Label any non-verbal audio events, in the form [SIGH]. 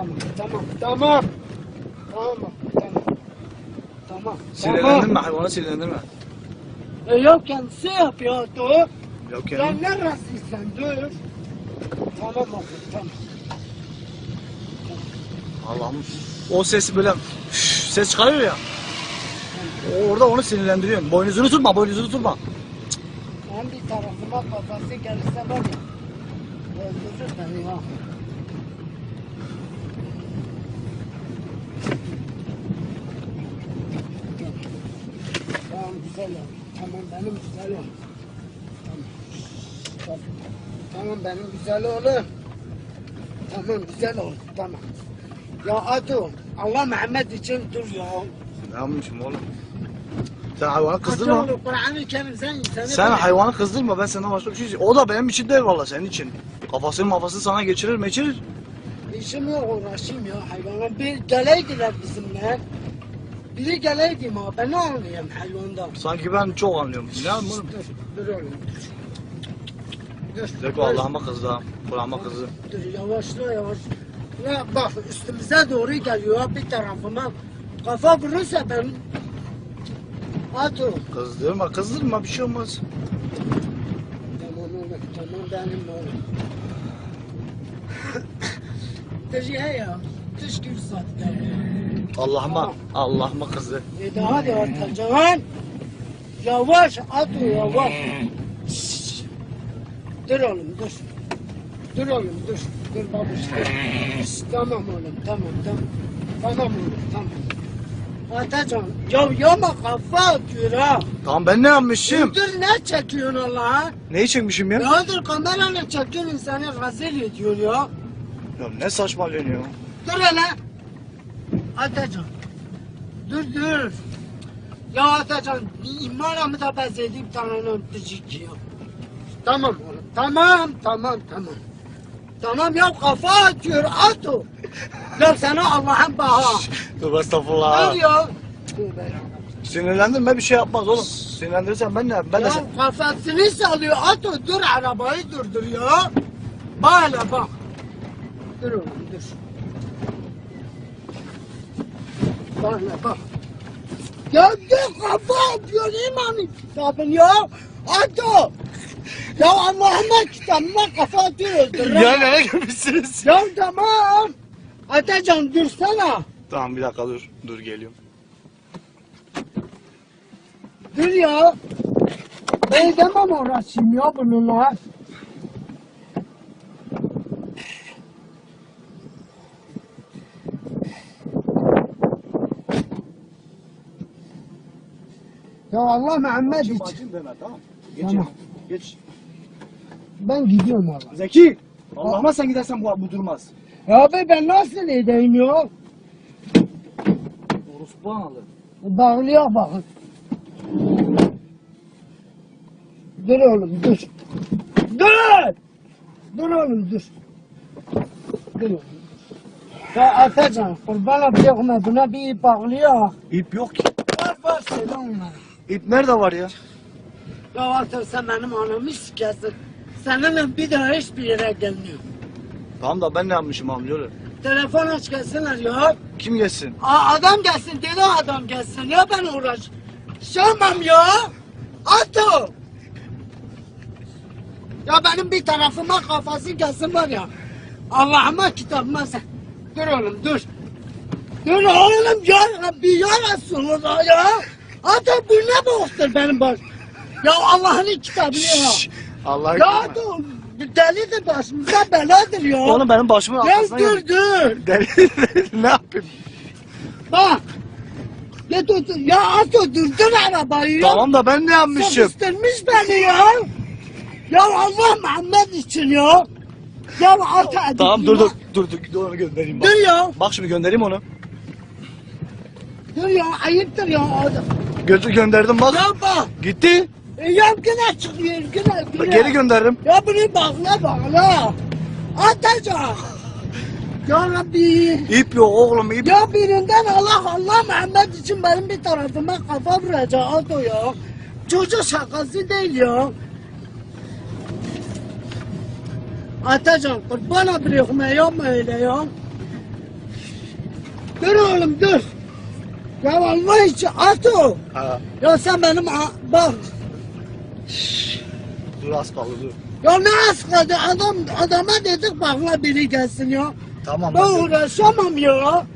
tamam, tamam, tamam. Tamam, tamam. Tamam, Sinirlendirme hayvanı sinirlendirme. E yok kendisi yapıyor, dur. Yok Ya ya. ne rastlıysan, dur. Tamam oğlum, tamam. Allah'ım. O sesi böyle üf, ses çıkarıyor ya. O- Orada onu sinirlendiriyorsun. Boynuzunu tutma, boynuzunu tutma. Ben bir tarafıma kafası gelirse var ya, öldürür beni ha. Tamam benim güzel ol. Tamam. Tamam. Benim güzel oğlum. Tamam güzel ol. Tamam. Ya Atu Allah Muhammed için dur ya. Ne yapmışım oğlum? Sen hayvanı Atu kızdırma. oğlum Kur'an-ı Kerim sen Sen hayvanı kızdırma ben senden başka bir şey O da benim için değil valla senin için. Kafasını mafasını sana geçirir meçirir. İşim yok uğraşayım ya hayvana. Bir geleydiler bizimle. Biri geleydi ma ben ne anlayayım hayvandan. Sanki ben çok anlıyorum. Ne anlıyorum? Dur, dur oğlum dur. Dur. Allah'ıma kızdı ha. Kulağıma kızdı. Dur yavaşla yavaş. Ya bak üstümüze doğru geliyor bir tarafıma. Kafa vurursa ben... At o. Kızdırma kızdırma bir şey olmaz. Tamam oğlum tamam benim oğlum. Dur ya gül sattı. Allah'ıma Allah'ıma kızdı. Dedi hadi Atacan. Yavaş at o yavaş. Şşş. Dur oğlum dur. Dur oğlum dur. Dur babuş dur. Şşş, tamam oğlum tamam tamam. Tamam oğlum tamam. Atacan ya yama kafa atıyor ha. Tamam ben ne yapmışım? Dur ne çekiyorsun Allah'a? Neyi çekmişim ya? Ya dur kamerayla çekiyorsun insanı rezil ediyor ya. Ya ne saçmalıyorsun ya? Dur hele. Atacan. Dur dur. Ya Atacan imanımı da bezeydim tanrının öpücük ya. Tamam oğlum. Tamam tamam tamam. Tamam ya kafa atıyor at o. Ya sana Allah'ın baha. Dur estağfurullah. Dur ya. Tövbe ya. Sinirlendirme bir şey yapmaz oğlum. Sinirlendirirsen ben ne yapayım? Ben de sen... Ya kafasını sallıyor at o dur arabayı durdur ya. Hele bak. Dur oğlum dur. Bak hele bak. Dur kafa atıyor imanı kitabın ya. At o. Ya Allah'ıma kitabıma kafa atıyor öldür. Ya nereye gitmişsiniz? Ya tamam. Atacan dursana. Tamam bir dakika dur. Dur geliyorum. Dur ya. Ben demem uğraşayım ya bununla. Ya Allah Muhammed deme tamam. Geç Tamam. ya. Geç. Ben gidiyorum valla. Zeki. Allah'ıma sen gidersen bu, bu durmaz. Ya abi ben nasıl edeyim ya? Orospu analı. Bağlıya bakın. Dur oğlum dur. Dur! Dur oğlum dur. Dur oğlum. Ya Atacan kurban yapma buna bir ip bağlıyor. İp yok ki. Var söyle onlara. İp nerede var ya? Ya Altan sen benim anamı sikersin. Seninle bir daha hiçbir yere gelmiyor. Tamam da ben ne yapmışım amcaoğlu? Telefon aç gelsinler ya. Kim gelsin? Aa, adam gelsin dedi adam gelsin ya ben uğraş. Şamam ya. Ato. Ya benim bir tarafıma kafası gelsin var ya. Allah'ıma kitabıma sen. Dur oğlum dur. Dur oğlum ya Rabbi ya Resulullah ya. Ato bu ne boktur benim baş. Ya Allah'ın kitabını ya. Allah Ya Ato delidir başımıza beladır ya. Oğlum benim başımın arkasına dur gel. dur. [LAUGHS] Deli ne yapayım? Bak. Ya dur dur. Ya Ato durdur arabayı ya. Tamam da ben ne yapmışım? Sıkıştırmış beni ya. Ya Allah Muhammed için ya. Ya Ato. Tamam dur dur dur dur dur onu göndereyim bak. Dur ya. Bak şimdi göndereyim onu. Dur ya ayıptır ya. Ato. Götür gönderdim bak. Ya bak. Gitti. E, ya güne çıkıyor güne güne. Geri gönderdim. Ya bunu bağla bağla. Atacak. Ya Rabbi. İp yok oğlum ip. Ya birinden Allah Allah Muhammed için benim bir tarafıma kafa vuracak Ato ya. Çocuk şakası değil ya. Atacan kurban bırakma yapma öyle ya. Dur oğlum dur. Ya Allah için at o. Ha. Ya sen benim a- bak. Dur az kaldı dur. Ya ne az kaldı adam adama dedik bakla biri gelsin ya. Tamam. Ben hadi. uğraşamam ya.